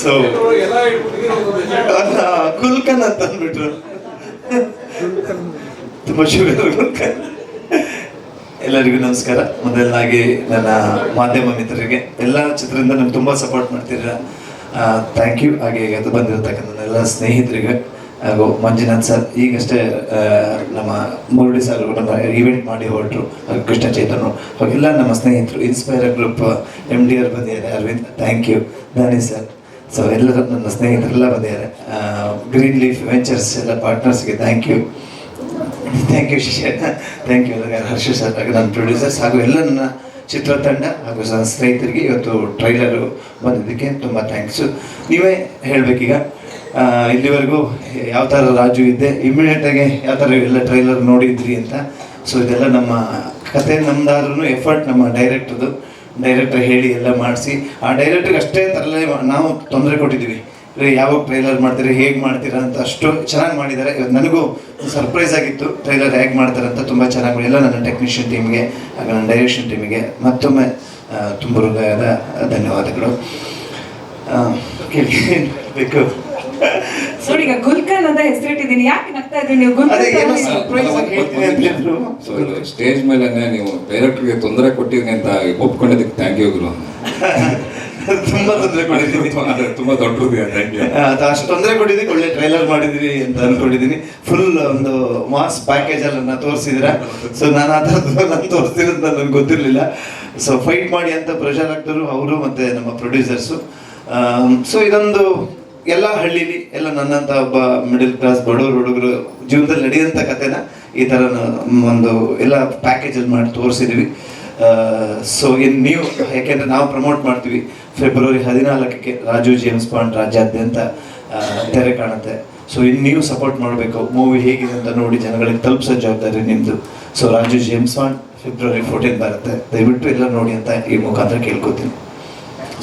So ಕುಲ್ಕನ್ ಅಂತ ಅಂದ್ಬಿಟ್ರು. ತುಂಬ ಶುಗರ್ ಕುಲ್ಕನ್. ಎಲ್ಲರಿಗೂ ನಮಸ್ಕಾರ. ಮೊದಲನಾಗಿ ನನ್ನ ಮಾಧ್ಯಮ ಮಿತ್ರರಿಗೆ, ಎಲ್ಲ ಚಿತ್ರದಿಂದ ನಾನು ತುಂಬ ಸಪೋರ್ಟ್ ಮಾಡ್ತೀರ. ಥ್ಯಾಂಕ್ ಯು ಹಾಗೆ ಅದು ಬಂದಿರತಕ್ಕಂಥ ನನ್ನ ಎಲ್ಲ ಸ್ನೇಹಿತರಿಗೆ. ಹಾಗೂ ಮಂಜುನಾಥ್ ಸರ್ ಈಗಷ್ಟೇ ನಮ್ಮ ಮುರುಳಿ ಸರ್ ನಮ್ಮ ಇವೆಂಟ್ ಮಾಡಿ ಹೊರಟರು ಕೃಷ್ಣ ಚೈತನ್ಯ ಹಾಗೆಲ್ಲ ನಮ್ಮ ಸ್ನೇಹಿತರು inspire group M D R ಬಂದಿದ್ದಾರೆ, Aravind thank you Dani sir so ಎಲ್ಲರೂ ನನ್ನ ಸ್ನೇಹಿತರೆಲ್ಲ ಬಂದಿದ್ದಾರೆ ಗ್ರೀನ್ ಲೀಫ್ ವೆಂಚರ್ಸ್ ಎಲ್ಲ ಪಾರ್ಟ್ನರ್ಸ್ಗೆ ಥ್ಯಾಂಕ್ ಯು ಥ್ಯಾಂಕ್ ಯು ಶಿಷ್ಯ ಥ್ಯಾಂಕ್ ಯು ಹರ್ಷ ಸರ್ ನನ್ನ ಪ್ರೊಡ್ಯೂಸರ್ಸ್ ಹಾಗೂ ಎಲ್ಲ ನನ್ನ ಚಿತ್ರತಂಡ ಹಾಗೂ ನನ್ನ ಸ್ನೇಹಿತರಿಗೆ ಇವತ್ತು ಟ್ರೈಲರು ಬಂದಿದ್ದಕ್ಕೆ ತುಂಬ ಥ್ಯಾಂಕ್ಸು ನೀವೇ ಹೇಳಬೇಕೀಗ ಇಲ್ಲಿವರೆಗೂ ಯಾವ ಥರ ರಾಜು ಇದ್ದೆ ಇಮಿಡಿಯೇಟಾಗಿ ಯಾವ ಥರ ಎಲ್ಲ ಟ್ರೈಲರ್ ನೋಡಿದ್ರಿ ಅಂತ. ಸೊ ಇದೆಲ್ಲ ನಮ್ಮ ಕತೆ ನಮ್ಮದಾದ್ರೂ ಎಫರ್ಟ್ ನಮ್ಮ ಡೈರೆಕ್ಟ್ರದು ಡೈರೆಕ್ಟರ್ ಹೇಳಿ ಎಲ್ಲ ಮಾಡಿಸಿ. ಆ ಡೈರೆಕ್ಟ್ರಿಗೆ ಅಷ್ಟೇ ತರಲೇ ನಾವು ತೊಂದರೆ ಕೊಟ್ಟಿದ್ದೀವಿ. ಯಾವಾಗ ಟ್ರೈಲರ್ ಮಾಡ್ತೀರಿ ಹೇಗೆ ಮಾಡ್ತೀರಾ ಅಂತ ಅಷ್ಟು ಚೆನ್ನಾಗಿ ಮಾಡಿದ್ದಾರೆ. ಇವತ್ತು ನನಗೂ ಸರ್ಪ್ರೈಸ್ ಆಗಿತ್ತು. ಟ್ರೈಲರ್ ಹೇಗೆ ಮಾಡ್ತಾರೆ ಅಂತ ತುಂಬ ಚೆನ್ನಾಗಿ ಮಾಡಿಲ್ಲ ನನ್ನ ಟೆಕ್ನಿಷಿಯನ್ ಟೀಮ್ಗೆ ಹಾಗೆ ನನ್ನ ಡೈರೆಕ್ಷನ್ ಟೀಮಿಗೆ ಮತ್ತೊಮ್ಮೆ ತುಂಬ ಹೃದಯದ ಧನ್ಯವಾದಗಳು. ಬೇಕು ನೋಡಿ ಈಗ ಗುಲ್ಕನ್ ಅಂತ ಹೆಸರಿಟ್ಟಿದ್ದೀನಿ. ಯಾಕೆ ನಗ್ತಾ ಇದ್ರಿ ನೀವು? ಅದೇ ಗುಲ್ಕನ್ ಹೇಳ್ತೀನಿ ಅಂತ ಹೇಳಿದ್ರು. ಸ್ಟೇಜ್ ಮೇಲೆ ನೀವು ಡೈರೆಕ್ಟರ್ಗೆ ತೊಂದರೆ ಕೊಟ್ಟಿದ್ದೀನಿ ಅಂತ ಒಪ್ಕೊಂಡಿದ್ದಕ್ಕೆ ಥ್ಯಾಂಕ್ ಯು ಗುರು. ತುಂಬ ತೊಂದರೆ ಕೊಟ್ಟಿದ್ದೀನಿ. ತುಂಬಾ ದೊಡ್ಡದು ಅದು ಅಷ್ಟು ತೊಂದರೆ ಕೊಟ್ಟಿದ್ದೀನಿ ಒಳ್ಳೆ ಟ್ರೈಲರ್ ಮಾಡಿದಿರಿ ಅಂತ ಅನ್ಕೊಂಡಿದ್ದೀನಿ. ಫುಲ್ ಒಂದು ಮಾಸ್ ಪ್ಯಾಕೇಜ್ ಅನ್ನ ತೋರಿಸಿದ್ರ ಸೊ ನಾನು ಆ ಥರದ್ದು ನಾನು ತೋರಿಸ್ತೀನಿ ಅಂತ ನನಗೆ ಗೊತ್ತಿರಲಿಲ್ಲ. ಸೊ ಫೈಟ್ ಮಾಡಿ ಅಂತ ಪ್ರೆಷರ್ ಆಗ್ತಾರು ಅವರು ಮತ್ತೆ ನಮ್ಮ ಪ್ರೊಡ್ಯೂಸರ್ಸು ಸೊ ಇದೊಂದು ಎಲ್ಲ ಹಳ್ಳಿಲಿ ಎಲ್ಲ ನನ್ನಂತ ಒಬ್ಬ ಮಿಡಲ್ ಕ್ಲಾಸ್ ಬಡವರು ಹುಡುಗರು ಜೀವನದಲ್ಲಿ ನಡೆಯುವಂಥ ಕಥೆನ? ಈ ಥರ ಒಂದು ಎಲ್ಲ ಪ್ಯಾಕೇಜಲ್ಲಿ ಮಾಡಿ ತೋರಿಸಿದ್ವಿ ಸೊ ಇನ್ ನೀವು ಯಾಕೆಂದ್ರೆ ನಾವು ಪ್ರಮೋಟ್ ಮಾಡ್ತೀವಿ. ಫೆಬ್ರವರಿ ಹದಿನಾಲ್ಕಕ್ಕೆ ರಾಜು ಜೇಮ್ಸ್ ಬಾಂಡ್ ರಾಜ್ಯಾದ್ಯಂತ ತೆರೆ ಕಾಣುತ್ತೆ. ಸೊ ಇನ್ನು ನೀವು ಸಪೋರ್ಟ್ ಮಾಡಬೇಕು. ಮೂವಿ ಹೇಗಿದೆ ಅಂತ ನೋಡಿ ಜನಗಳಿಗೆ ತಲುಪಿಸೋ ಜವಾಬ್ದಾರಿ ನಿಮ್ಮದು so Raju James Bond February fourteen ಬರುತ್ತೆ. ದಯವಿಟ್ಟು ಎಲ್ಲ ನೋಡಿ ಅಂತ ಈ ಮುಖಾಂತರ ಕೇಳ್ಕೊತೀನಿ.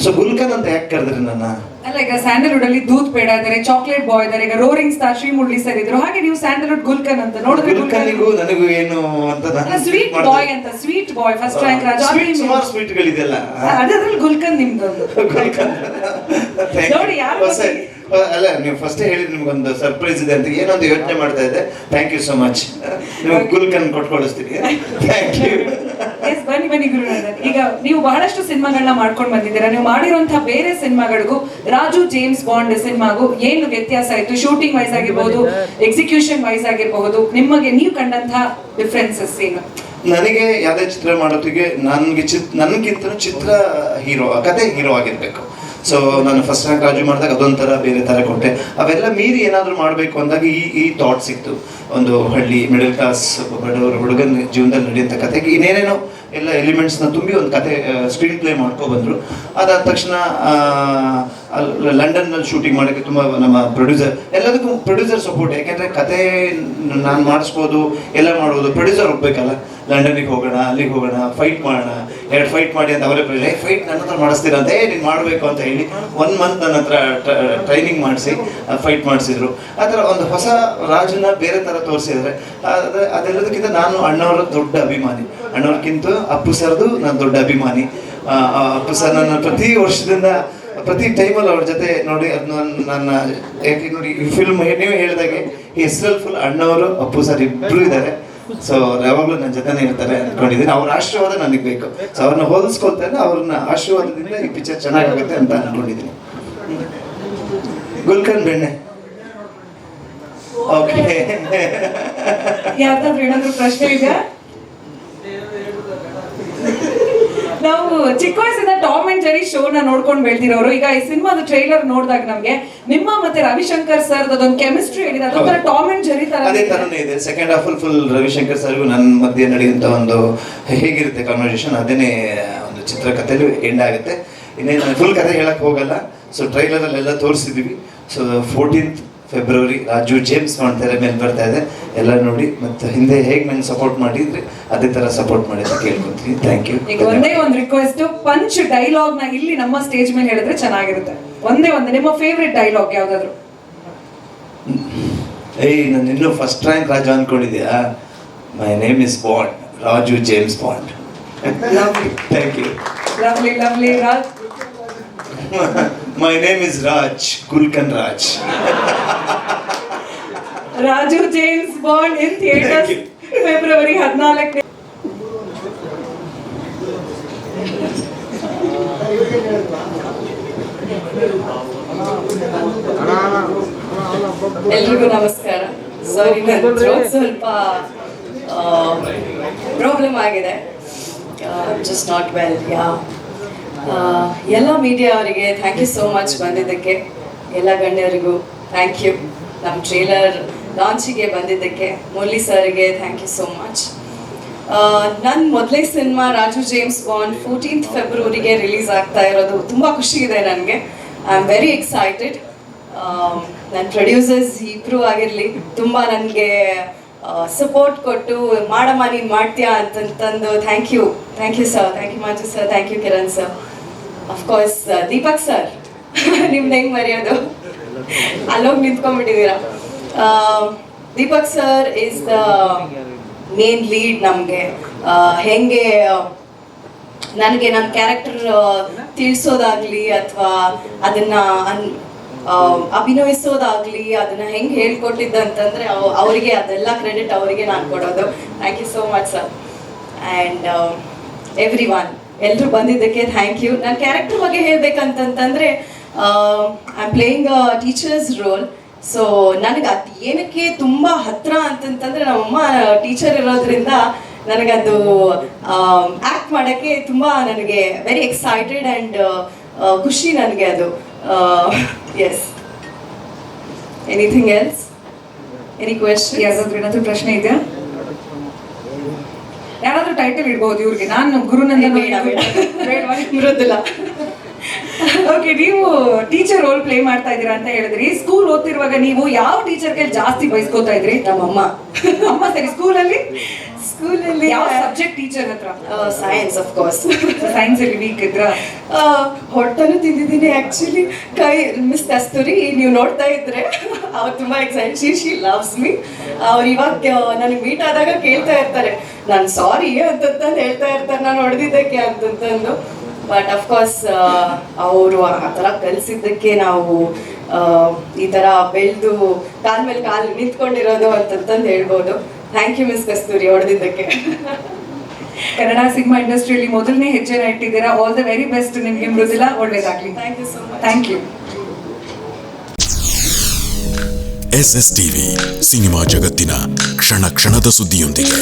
ಸೊ ಗುಲ್ಕನ್ ಅಂತ ಯಾಕೆ ಕರೆದ್ರಿ ನನ್ನ? ಅಲ್ಲ ಈಗ ಸ್ಯಾಂಡಲ್ವುಡ್ ಅಲ್ಲಿ ದೂತ್ ಬೇಡ ಇದಾರೆ ಚಾಕ್ಲೇಟ್ ಬಾಯ್ ಇದಾರೆ ಈಗ roaring star Sri Murali sir ಇದ್ರು. ಹಾಗೆ ನೀವು ಸ್ಯಾಂಡಲ್ವುಡ್ ಗುಲ್ಕನ್ ಅಂತ ನೋಡಿದ್ರೆ ಗುಲ್ಕನ್ನಿಗೂ ನನಗೂ ಏನು ಅಂತ ಸ್ವೀಟ್ ಬಾಯ್ ಅಂತ sweet boy first rank Raja. Sweet ಸುಮಾರು ಸ್ವೀಟ್ಗಳಿದೆಯಲ್ಲ ಅದ್ರಲ್ಲಿ ಗುಲ್ಕನ್ ನಿಮ್ದು ನೋಡಿ, ಯಾರು ಅಲ್ಲ ನೀವು ಫಸ್ಟ್ ಹೇಳಿದ್ರೆ ನಿಮ್ಗೊಂದು ಸರ್ಪ್ರೈಸ್ ಇದೆ ಅಂತ ಏನೊಂದು ಯೋಚನೆ ಮಾಡ್ತಾ ಇದ್ದೆ. ಥ್ಯಾಂಕ್ ಯು ಸೋ ಮಚ್ ನೀವು ಗುಲ್ಕನ್ ಕೊಟ್ಕೊಳಿಸ್ತೀನಿ. ಥ್ಯಾಂಕ್ ಯು ಎಸ್ ಬನ್ನಿ ಬನ್ನಿ ಗುರುನಾಥನ್. ಈಗ ನೀವು ಬಹಳಷ್ಟು ಸಿನಿಮಾಗಳನ್ನ ಮಾಡ್ಕೊಂಡು ಬಂದಿದ್ದೀರಾ. ನೀವು ಮಾಡಿರುವಂತಹ ಬೇರೆ ಸಿನಿಮಾಗಳಿಗೂ ರಾಜು ಜೇಮ್ಸ್ ಬಾಂಡ್ ಸಿನಿಮಾಗೂ ಏನು ವ್ಯತ್ಯಾಸ ಆಯ್ತು ಶೂಟಿಂಗ್ ವೈಸ್ ಆಗಿರ್ಬಹುದು ಎಕ್ಸಿಕ್ಯೂಷನ್ ವೈಸ್ ಆಗಿರಬಹುದು ನಿಮಗೆ ನೀವು ಕಂಡಂತಹ ಡಿಫ್ರೆನ್ಸಸ್ ಏನು? ನನಗೆ ಯಾವುದೇ ಚಿತ್ರ ಮಾಡೋತ್ತಿಗೆ ನನಗೆ ಚಿತ್ ನನಗಿಂತ ಚಿತ್ರ ಹೀರೋ ಕತೆ ಹೀರೋ ಆಗಿರ್ಬೇಕು. ಸೊ ನಾನು ಫಸ್ಟ್ ರ್ಯಾಂಕ್ ರಾಜು ಮಾಡಿದಾಗ ಅದೊಂಥರ ಬೇರೆ ಥರ ಕೊಟ್ಟೆ. ಅವೆಲ್ಲ ಮೀರಿ ಏನಾದರೂ ಮಾಡಬೇಕು ಅಂದಾಗ ಈ ಈ ಥಾಟ್ ಸಿಕ್ತು. ಒಂದು ಹಳ್ಳಿ ಮಿಡಲ್ ಕ್ಲಾಸ್ ಬಡವರ ಹುಡುಗನ ಜೀವನದಲ್ಲಿ ನಡೆಯುವಂಥ ಕತೆಗೆ ಇನ್ನೇನೇನೋ ಎಲ್ಲ ಎಲಿಮೆಂಟ್ಸ್ನ ತುಂಬಿ ಒಂದು ಕತೆ ಸ್ಕ್ರೀನ್ ಪ್ಲೇ ಮಾಡ್ಕೊಬಂದರು ಅದಾದ ತಕ್ಷಣ ಲಂಡನ್ನಲ್ಲಿ ಶೂಟಿಂಗ್ ಮಾಡೋಕ್ಕೆ ತುಂಬ ನಮ್ಮ ಪ್ರೊಡ್ಯೂಸರ್ ಎಲ್ಲದಕ್ಕೂ ಪ್ರೊಡ್ಯೂಸರ್ ಸಪೋರ್ಟ್ ಯಾಕೆಂದರೆ ಕತೆ ನಾನು ಮಾಡಿಸ್ಬೋದು, ಎಲ್ಲ ಮಾಡ್ಬೋದು ಪ್ರೊಡ್ಯೂಸರ್ ಹೋಗ್ಬೇಕಲ್ಲ. ಲಂಡನ್ನಿಗೆ ಹೋಗೋಣ, ಅಲ್ಲಿಗೆ ಹೋಗೋಣ ಫೈಟ್ ಮಾಡೋಣ. ಎರಡು ಫೈಟ್ ಮಾಡಿ ಅಂತ ಅವರೇ ಪ್ರೇ ಫೈಟ್ ನನ್ನ ಹತ್ರ ಮಾಡಿಸ್ತೀರ ಅಂತ, ಏ, ನೀನು ಮಾಡಬೇಕು ಅಂತ ಹೇಳಿ ಒನ್ ಮಂತ್ ನನ್ನ ಹತ್ರ ಟ್ರೈನಿಂಗ್ ಮಾಡಿಸಿ ಫೈಟ್ ಮಾಡಿಸಿದ್ರು. ಆ ಥರ ಒಂದು ಹೊಸ ರಾಜನ ಬೇರೆ ಥರ ತೋರಿಸಿದರೆ. ಆದರೆ ಅದೆಲ್ಲದಕ್ಕಿಂತ ನಾನು ಅಣ್ಣವರ ದೊಡ್ಡ ಅಭಿಮಾನಿ. ಅಣ್ಣವ್ರಕ್ಕಿಂತ ಅಪ್ಪು ಸರ್ದು ನಾನು ದೊಡ್ಡ ಅಭಿಮಾನಿ. ಅಪ್ಪು ಸರ್ ನನ್ನ ಪ್ರತಿ ವರ್ಷದಿಂದ, ಪ್ರತಿ ಟೈಮಲ್ಲಿ ಅವ್ರ ಜೊತೆ ನೋಡಿ ಅದು ನನ್ನ ನನ್ನ ಯಾಕೆ ನೋಡಿ ಈ ಫಿಲ್ಮ್ ನೀವು ಹೇಳಿದಾಗೆ ಹೆಸರಲ್ಲಿ ಫುಲ್ ಅಣ್ಣವರು, ಅಪ್ಪು ಸರ್ ಇಬ್ಬರು ಇದ್ದಾರೆ. ಸೊ ಯಾವಾಗಲೂ ನನ್ನ ಜೊತೆನೇ ಇರ್ತಾರೆ ಅಂದ್ಕೊಂಡಿದ್ದೀನಿ ಅವ್ರ ಆಶೀರ್ವಾದ ನನಗೆ ಬೇಕು. ಸೊ ಅವ್ರನ್ನ ಹೋಲಿಸ್ಕೊಳ್ತೇನೆ ಅವ್ರನ್ನ ಆಶೀರ್ವಾದದಿಂದ ಈ ಪಿಕ್ಚರ್ ಚೆನ್ನಾಗಾಗುತ್ತೆ ಅಂತ ಅನ್ಕೊಂಡಿದ್ದೀನಿ ಗುಲ್ಕನ್ ಬೆಣ್ಣೆ. ಓಕೆ ಯಾವ್ದಾದ್ರು ಏನಾದ್ರು ಪ್ರಶ್ನೆ ಇದೆಯಾ? ನಾವು ಚಿಕ್ಕ ವಯಸ್ಸಿಂದ ಟಾಮ್ ಅಂಡ್ ಜೆರಿ ಶೋನ ನೋಡ್ಕೊಂಡು ಬೆಳ್ದಿರೋರು. ಈಗ ಈ ಸಿನಿಮಾದ ಟ್ರೈಲರ್ ನೋಡಿದಾಗ ನಮ್ಗೆ ನಿಮ್ಮ ಮತ್ತೆ ರವಿಶಂಕರ್ ಸರ್ ಅದೊಂದು ಕೆಮಿಸ್ಟ್ರಿ ಹೇಳಿದ ಅದೊಂಥರ ಟಾಮ್ ಅಂಡ್ ಜೆರಿ ತರ ಅದೇ ತರನೇ ಇದೆ. ಸೆಕೆಂಡ್ ಹಾಫ್ ಫುಲ್ ರವಿಶಂಕರ್ ಸರ್ಗೂ ನನ್ನ ಮಧ್ಯೆ ನಡೆಯುವಂತ ಒಂದು ಹೇಗಿರುತ್ತೆ ಕನ್ವರ್ಸೇಷನ್ ಅದೇನೇ ಒಂದು ಚಿತ್ರಕಥೆಯಲ್ಲಿ ಎಂಡ್ ಆಗುತ್ತೆ. ಇನ್ನೇನು ಫುಲ್ ಕಥೆ ಹೇಳಕ್ ಹೋಗಲ್ಲ. ಸೊ ಟ್ರೈಲರಲ್ಲೆಲ್ಲ ತೋರಿಸಿದ್ವಿ. So fourteenth February Raju James ಮಾಡ್ತಾರೆ ಮೇಲೆ ಬರ್ತಾ ಇದೆ. ಎಲ್ಲ ನೋಡಿ ಮತ್ತೆ ಹಿಂದೆ ಹೇಗೆ ನಂಗೆ ಸಪೋರ್ಟ್ ಮಾಡಿದ್ರಿ ಅದೇ ತರ ಸಪೋರ್ಟ್ ಮಾಡಿ ಅಂತ ಕೇಳ್ಕೊತೀನಿ. ಥ್ಯಾಂಕ್ ಈಗ ಒಂದೇ ಒಂದು ರಿಕ್ವೆಸ್ಟ್ ಪಂಚ್ ಡೈಲಾಗ್ನ ಇಲ್ಲಿ ನಮ್ಮ ಸ್ಟೇಜ್ ಮೇಲೆ ಹೇಳಿದ್ರೆ ಚೆನ್ನಾಗಿರುತ್ತೆ. ಒಂದೇ ಒಂದು ನಿಮ್ಮ ಫೇವ್ರೆಟ್ ಡೈಲಾಗ್ ಯಾವ್ದಾದ್ರು? ಏಯ್ ನಾನು ಇನ್ನೂ first rank Raju ಅನ್ಕೊಂಡಿದ್ಯಾ? My name is Bond Raju James Bond thank you lovely lovely Raj my name is Raj ಕುಲ್ಕನ್ Raj Raju James Bond in theatre Thank you. February ಹದಿನಾಲ್ಕನೇ ಎಲ್ರಿಗೂ ನಮಸ್ಕಾರ. ಸಾರಿ ನನ್ನ throat ಸ್ವಲ್ಪ ಪ್ರಾಬ್ಲಮ್ ಆಗಿದೆ. ಜಸ್ಟ್ ನಾಟ್ ವೆಲ್ ಯಾ ಎಲ್ಲ media ಅವರಿಗೆ thank you so much ಬಂದಿದ್ದಕ್ಕೆ, ಎಲ್ಲ ಗಣ್ಯರಿಗೂ ಥ್ಯಾಂಕ್ ಯು ನಮ್ಮ ಟ್ರೇಲರ್ ಲಾಂಚಿಗೆ ಬಂದಿದ್ದಕ್ಕೆ, ಮುರಳಿ ಸರ್ಗೆ ಥ್ಯಾಂಕ್ ಯು ಸೋ ಮಚ್ ನನ್ನ ಮೊದಲೇ cinema Raju James Bond fourteenth ಫೆಬ್ರವರಿಗೆ release ಆಗ್ತಾ ಇರೋದು ತುಂಬ ಖುಷಿ ಇದೆ ನನಗೆ. ಐ ಆಮ್ ವೆರಿ ಎಕ್ಸೈಟೆಡ್ ನನ್ನ ಪ್ರೊಡ್ಯೂಸರ್ಸ್ ಇಬ್ಬರು ಆಗಿರಲಿ, ತುಂಬ ನನಗೆ ಸಪೋರ್ಟ್ ಕೊಟ್ಟು ಮಾಡಮ್ಮ ನೀನು ಮಾಡ್ತೀಯಾ ಅಂತಂತಂದು thank you thank you sir thank you Maju sir thank you Kiran sir of course Deepak sir ನಿಮ್ದು ಹೆಂಗ್ ಮರೆಯೋದು? ಅಲ್ಲೋಗಿ ನಿಂತ್ಕೊಂಡ್ಬಿಟ್ಟಿದ್ದೀರಾ? Deepak sir is the main lead ನಮಗೆ. ಹೆಂಗೆ, ನನಗೆ ನನ್ನ ಕ್ಯಾರೆಕ್ಟರ್ ತಿಳಿಸೋದಾಗ್ಲಿ ಅಥವಾ ಅದನ್ನ ಅಭಿನಯಿಸೋದಾಗ್ಲಿ ಅದನ್ನ ಹೆಂಗೆ ಹೇಳ್ಕೊಟ್ಟಿದ್ದ ಅಂತಂದ್ರೆ ಅವರಿಗೆ ಅದೆಲ್ಲ ಕ್ರೆಡಿಟ್ ಅವರಿಗೆ ನಾನು ಕೊಡೋದು. Thank you so much sir and everyone ಎಲ್ಲರೂ ಬಂದಿದ್ದಕ್ಕೆ ಥ್ಯಾಂಕ್ ಯು ನನ್ನ ಕ್ಯಾರೆಕ್ಟರ್ ಬಗ್ಗೆ ಹೇಳ್ಬೇಕಂತಂತಂದರೆ I am playing teacher's role so ನನಗೆ ಅದು ಏನಕ್ಕೆ ತುಂಬ ಹತ್ತಿರ ಅಂತಂತಂದರೆ, ನಮ್ಮಮ್ಮ ಟೀಚರ್ ಇರೋದ್ರಿಂದ ನನಗದು ಆ್ಯಕ್ಟ್ ಮಾಡೋಕ್ಕೆ ತುಂಬ ನನಗೆ ವೆರಿ ಎಕ್ಸೈಟೆಡ್ ಆ್ಯಂಡ್ ಖುಷಿ ನನಗೆ ಅದು. Yes anything else any question ಯಾವುದಾದ್ರೂ ಏನಾದರೂ ಪ್ರಶ್ನೆ ಇದೆಯಾ? ಯಾರಾದ್ರೂ ಟೈಟಲ್ ಇಡ್ಬೋದು ಇವ್ರಿಗೆ. ನಾನು ಗುರುನಂದನ್ ಓಕೆ ನೀವು ಟೀಚರ್ ರೋಲ್ ಪ್ಲೇ ಮಾಡ್ತಾ ಇದ್ದೀರಾ ಅಂತ ಹೇಳಿದ್ರಿ. ಸ್ಕೂಲ್ ಓದ್ತಿರುವಾಗ ನೀವು ಯಾವ ಟೀಚರ್ ಕೈಲಿ ಜಾಸ್ತಿ ಬಯಸ್ಕೋತಾ ಇದ್ರಿ? ನಮ್ಮಮ್ಮ. ಅಮ್ಮ ಸರಿ ಸ್ಕೂಲಲ್ಲಿ ಸ್ಕೂಲಲ್ಲಿ ಯಾವ ಸಬ್ಜೆಕ್ಟ್ ಟೀಚರ್ ಹತ್ರ? ಸೈನ್ಸ್ ಆಫ್ ಕೋರ್ಸ್ ಸೈನ್ಸ್ ಅಲ್ಲಿ ವೀಕ್ ಇದ್ರ? ಹೊಟ್ಟನು ತಿಂದಿದ್ದೀನಿ ಆಕ್ಚುಲಿ ಕೈ ಮಿಸ್ ಕಸ್ತೂರಿ ನೀವು ನೋಡ್ತಾ ಇದ್ರೆ. ಅವ್ರು ತುಂಬಾ excite she she loves me ಅವ್ರು ಇವಾಗ ನನಗೆ ಮೀಟ್ ಆದಾಗ ಕೇಳ್ತಾ ಇರ್ತಾರೆ. ನಾನ್ ಸಾರಿ ಅಂತಂತಂದು ಹೇಳ್ತಾ ಇರ್ತಾರೆ. ನಾನು ಹೊಡೆದಿದ್ದಕ್ಕೆ ಅಂತಂತಂದು. ಬಟ್ ಅಫ್ಕೋರ್ಸ್ ಅವರು ಆ ಥರ ಕಲಿಸಿದ್ದಕ್ಕೆ ನಾವು ಈ ಥರ ಬೆಳೆದು ಕಾಲ್ ಮೇಲೆ ಕಾಲು ನಿಂತ್ಕೊಂಡಿರೋದು ಅಂತಂತಂದು ಹೇಳ್ಬೋದು. ಥ್ಯಾಂಕ್ ಯು ಮಿಸ್ ಕಸ್ತೂರಿ ಹೊಡೆದಿದ್ದಕ್ಕೆ. ಕನ್ನಡ ಸಿನಿಮಾ ಇಂಡಸ್ಟ್ರಿಯಲ್ಲಿ ಮೊದಲನೇ ಹೆಜ್ಜೆನ ಇಟ್ಟಿದ್ದೀರಾ? ಆಲ್ ದ ವೆರಿ ಬೆಸ್ಟ್ ನಿಮಗೆ ಮೃದುಲಾ ಒಳ್ಳೇದಾಗ್ಲಿ. Thank you so much thank you S S TV cinema ಜಗತ್ತಿನ ಕ್ಷಣ ಕ್ಷಣದ ಸುದ್ದಿಯೊಂದಿಗೆ.